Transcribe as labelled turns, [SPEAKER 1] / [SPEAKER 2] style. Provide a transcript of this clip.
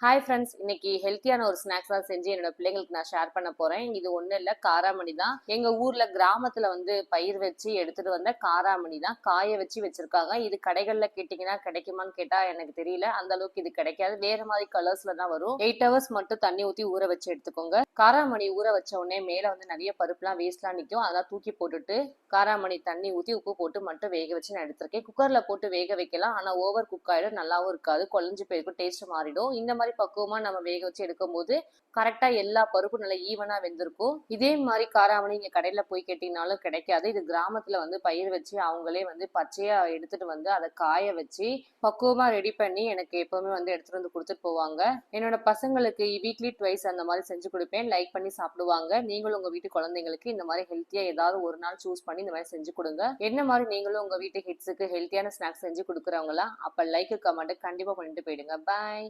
[SPEAKER 1] Hi friends இன்னைக்கு ஹெல்த்தியான ஒரு ஸ்நாக்ஸ் தான் செஞ்சு என்னோட பிள்ளைங்களுக்கு நான் ஷேர் பண்ண போறேன். இது ஒன்றும் இல்லை காராமணி தான். எங்க ஊர்ல கிராமத்துல வந்து பயிர் வச்சு எடுத்துட்டு வந்த காராமணி தான். காய வச்சு வச்சிருக்காங்க. இது கடைகள்ல கேட்டிங்கன்னா கிடைக்குமான்னு கேட்டா எனக்கு தெரியல. அந்த அளவுக்கு இது கிடைக்காது. வேற மாதிரி கலர்ஸ்ல தான் வரும். எயிட் ஹவர்ஸ் மட்டும் தண்ணி ஊற்றி ஊற வச்சு எடுத்துக்கோங்க. காராமணி ஊற வச்ச உடனே மேல வந்து நிறைய பருப்புலாம் வேஸ்ட்லாம் நிற்கும் அதெல்லாம் தூக்கி போட்டுட்டு காராமணி தண்ணி ஊற்றி உப்பு போட்டு மட்டும் வேக வச்சு நான் எடுத்திருக்கேன். குக்கர்ல போட்டு வேக வைக்கலாம். ஆனா ஓவர் குக் ஆயிடும். நல்லாவும் இருக்காது. குழஞ்சு போயிருக்கும். டேஸ்ட் மாறிடும். இந்த மாதிரி மாதிரி பக்குவமா நம்ம வேக வச்சு எடுக்கும்போது கரெக்டா எல்லா பருப்பும் நல்லா ஈவனா வெந்திருக்கும். இதே மாதிரி காராமணி நீங்க கடையில போய் கேட்டீங்கனாலும் கிடைக்காது. இது கிராமத்துல வந்து பயிர் வச்சு அவங்களே வந்து பச்சையா எடுத்துட்டு வந்து அதை காய வச்சு பக்குவமா ரெடி பண்ணி எனக்கு எப்பவுமே வந்து எடுத்துட்டு வந்து கொடுத்துட்டு போவாங்க. என்னோட பசங்களுக்கு வீக்லி ட்வைஸ் அந்த மாதிரி செஞ்சு கொடுப்பேன். லைக் பண்ணி சாப்பிடுவாங்க. நீங்களும் உங்க வீட்டு குழந்தைங்களுக்கு இந்த மாதிரி ஹெல்த்தியா ஏதாவது ஒரு நாள் சூஸ் பண்ணி இந்த மாதிரி செஞ்சு கொடுங்க. என்ன மாதிரி நீங்களும் உங்க வீட்டு ஹிட்ஸுக்கு ஹெல்த்தியான ஸ்நாக்ஸ் செஞ்சு கொடுக்குறவங்களா? அப்ப லைக் கமெண்ட் கண்டிப்பா பண்ணிட்டு போயிடுங்க. பாய்